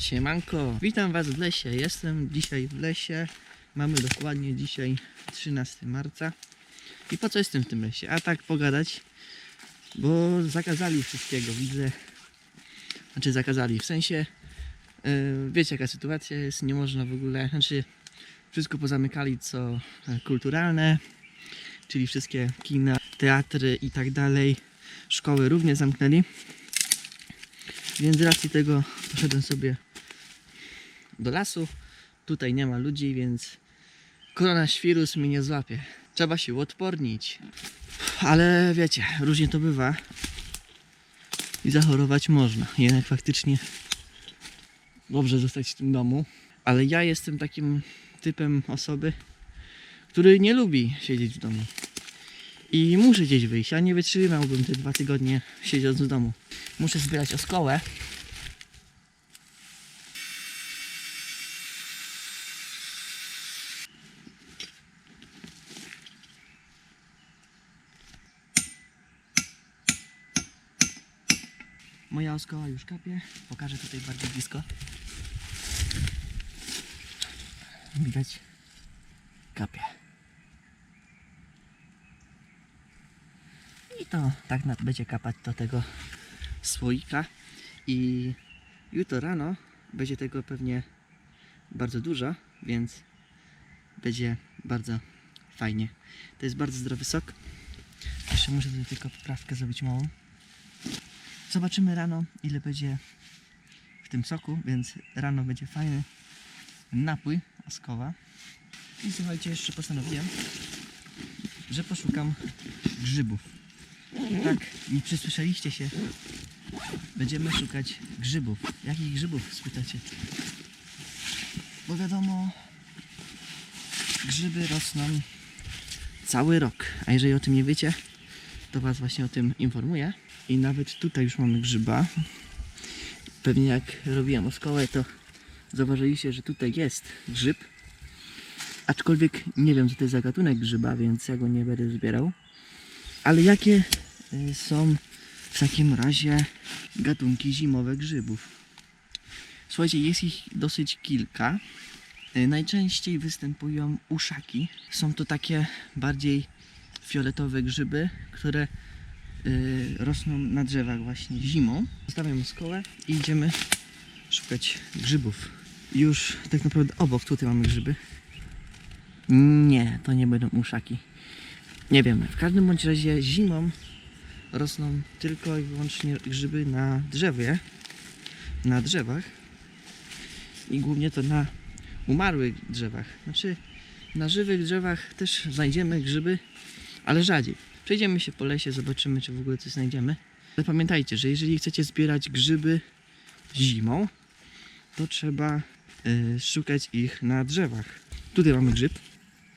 Siemanko, witam Was w lesie. Jestem dzisiaj w lesie. Mamy dokładnie dzisiaj 13 marca. I po co jestem w tym lesie? A tak pogadać, bo zakazali wszystkiego. Widzę, znaczy zakazali, w sensie yy, wiecie jaka sytuacja jest, nie można w ogóle, znaczy wszystko pozamykali co kulturalne, czyli wszystkie kina, teatry i tak dalej. Szkoły również zamknęli. Więc z racji tego poszedłem sobie do lasu. Tutaj nie ma ludzi, więc koronaświrus mnie nie złapie. Trzeba się uodpornić. Ale wiecie, różnie to bywa. I zachorować można. Jednak faktycznie dobrze zostać w tym domu. Ale ja jestem takim typem osoby, który nie lubi siedzieć w domu. I muszę gdzieś wyjść. Ja nie wytrzymałbym te dwa tygodnie siedząc w domu. Muszę zbierać oskołę. Moja oskoła już kapie. Pokażę tutaj bardziej blisko. Widać? Kapie. I to tak będzie kapać do tego słoika. I jutro rano będzie tego pewnie bardzo dużo, więc będzie bardzo fajnie. To jest bardzo zdrowy sok. Jeszcze muszę tutaj tylko poprawkę zrobić małą. Zobaczymy rano, ile będzie w tym soku, więc rano będzie fajny napój askowa. I słuchajcie, jeszcze postanowiłem, że poszukam grzybów. Tak, nie przysłyszeliście się. Będziemy szukać grzybów. Jakich grzybów spytacie? Bo wiadomo, grzyby rosną cały rok. A jeżeli o tym nie wiecie, to Was właśnie o tym informuję. I nawet tutaj już mamy grzyba. Pewnie jak robiłem oskołę, to zauważyliście, że tutaj jest grzyb. Aczkolwiek nie wiem, co to jest za gatunek grzyba, więc ja go nie będę zbierał. Ale jakie y, są w takim razie gatunki zimowe grzybów? Słuchajcie, jest ich dosyć kilka. Y, Najczęściej występują uszaki. Są to takie bardziej fioletowe grzyby, które y, rosną na drzewach właśnie zimą. Zostawiam szkołę i idziemy szukać grzybów. Już tak naprawdę obok tutaj mamy grzyby. Nie, to nie będą uszaki. Nie wiem, w każdym bądź razie zimą rosną tylko i wyłącznie grzyby na drzewie, na drzewach i głównie to na umarłych drzewach. Znaczy, na żywych drzewach też znajdziemy grzyby, ale rzadziej. Przejdziemy się po lesie, zobaczymy, czy w ogóle coś znajdziemy. Ale pamiętajcie, że jeżeli chcecie zbierać grzyby zimą, to trzeba y, szukać ich na drzewach. Tutaj mamy grzyb.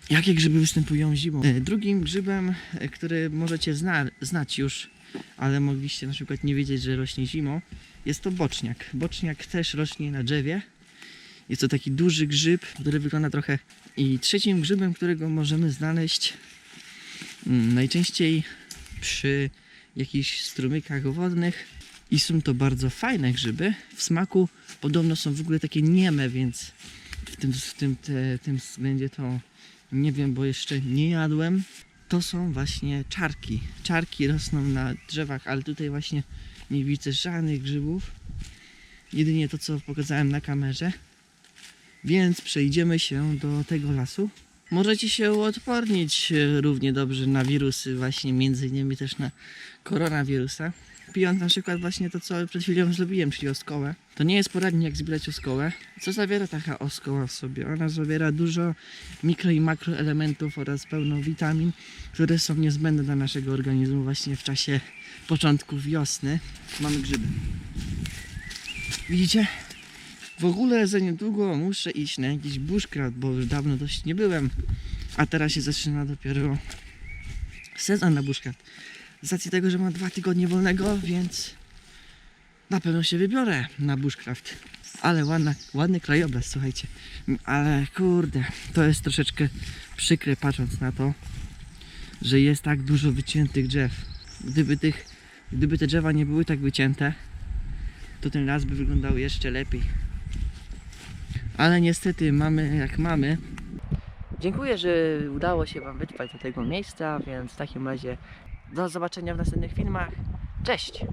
Jakie grzyby występują zimą? E, Drugim grzybem, e, który możecie zna, znać już, ale mogliście na przykład nie wiedzieć, że rośnie zimą, jest to boczniak. Boczniak też rośnie na drzewie. Jest to taki duży grzyb, który wygląda trochę. I trzecim grzybem, którego możemy znaleźć najczęściej przy jakichś strumykach wodnych. I są to bardzo fajne grzyby. W smaku podobno są w ogóle takie nieme, więc w tym, w tym, te, tym względzie to nie wiem, bo jeszcze nie jadłem. To są właśnie czarki. Czarki rosną na drzewach, ale tutaj właśnie nie widzę żadnych grzybów. Jedynie to, co pokazałem na kamerze. Więc przejdziemy się do tego lasu. Możecie się uodpornić e, równie dobrze na wirusy, właśnie między innymi też na koronawirusa. Pijąc na przykład właśnie to, co przed chwilą zrobiłem, czyli oskołę. To nie jest poradnik, jak zbierać oskołę. Co zawiera taka oskoła w sobie? Ona zawiera dużo mikro i makroelementów oraz pełno witamin, które są niezbędne dla naszego organizmu właśnie w czasie początku wiosny. Mamy grzyby. Widzicie? W ogóle za niedługo muszę iść na jakiś bushcraft, bo już dawno dość nie byłem. A teraz się zaczyna dopiero sezon na bushcraft. Z racji tego, że mam dwa tygodnie wolnego, więc na pewno się wybiorę na bushcraft. Ale ładna, ładny krajobraz, słuchajcie. Ale kurde, to jest troszeczkę przykre patrząc na to, że jest tak dużo wyciętych drzew. Gdyby, tych, gdyby te drzewa nie były tak wycięte, to ten las by wyglądał jeszcze lepiej. Ale niestety mamy jak mamy. Dziękuję, że udało się Wam wytrwać do tego miejsca, więc w takim razie do zobaczenia w następnych filmach. Cześć!